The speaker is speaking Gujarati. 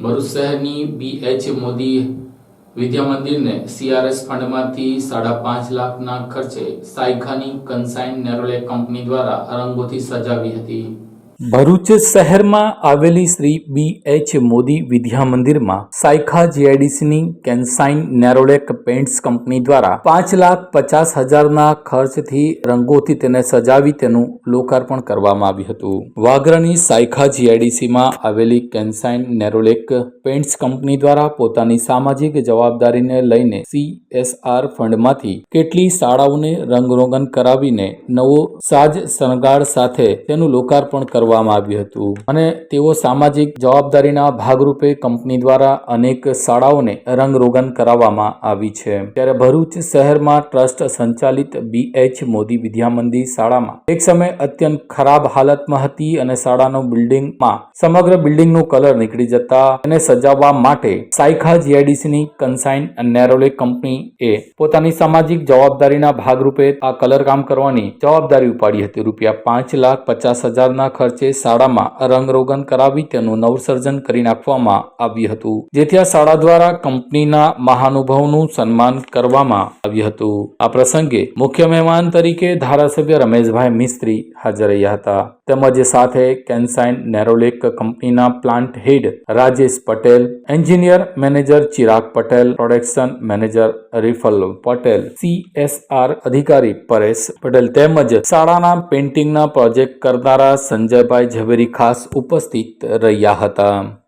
ભરૂચ શહેરની બીએચ મોદી વિદ્યા મંદિરને સીઆરએસ ફંડમાંથી સાડા પાંચ લાખના ખર્ચે સાયખાની કન્સાઇન નેરોલે કંપની દ્વારા રંગોથી સજાવી હતી. ભરૂચ શહેરમાં આવેલી શ્રી બી એચ મોદી વિદ્યા મંદિરમાં સાયખા જીઆઈડીસીની કેન્સાઇન નેરોલેક પેન્ટ્સ કંપની દ્વારા પાંચ લાખ પચાસ હજારના ખર્ચથી રંગોથી તેને સજાવી તેનું લોકાર્પણ કરવામાં આવ્યું હતું. વાગરાની સાયખા જીઆઈડીસીમાં આવેલી કેન્સાઇન નેરોલેક પેન્ટ્સ કંપની દ્વારા પોતાની સામાજિક જવાબદારીને લઈને સીએસઆર ફંડમાંથી કેટલી શાળાઓને રંગરોગન કરાવીને નવો સાજ શણગાર સાથે તેનું લોકાર્પણ કરવામાં આવ્યું હતું. અને તેઓ સામાજિક જવાબદારીના ભાગરૂપે કંપની દ્વારા અનેક શાળાઓને રંગરોગન કરાવવામાં આવી છે. ત્યારે ભરૂચ શહેરમાં ટ્રસ્ટ સંચાલિત બીએચ મોદી વિદ્યામંદિર શાળામાં એક સમય અત્યંત ખરાબ હાલતમાં હતી અને શાળાનો બિલ્ડિંગમાં સમગ્ર બિલ્ડિંગનો કલર નીકળી જતા અને સજાવવા માટે સાયખા જીઆઈડીસીની કન્સાઇન નેરોલે કંપની એ પોતાની સામાજિક જવાબદારીના ભાગરૂપે આ કલર કામ કરવાની જવાબદારી ઉપાડી હતી. રૂપિયા પાંચ લાખ પચાસ હજારના ખર્ચે શાળામાં રંગરોગન કરાવી તેનું નવસર્જન કરી નાખવામાં આવ્યું હતું. જેથી આ શાળા દ્વારા કંપનીના મહાનુભાવનું સન્માન કરવામાં આવ્યું હતું. આ પ્રસંગે મુખ્ય મહેમાન તરીકે ધારાસભ્ય રમેશભાઈ મિસ્ત્રી હાજર રહ્યા હતા. તેમજ સાથે કેન્સાઇન નેરોલેક કંપનીના plant head Rajesh Patel, engineer manager Chirag Patel, production manager Rifal Patel, CSR અધિકારી પરેશ પટેલ તેમજ શાળાના પેઇન્ટિંગના પ્રોજેક્ટ કરનારા સંજયભાઈ ઝવેરી ખાસ ઉપસ્થિત રહ્યા હતા.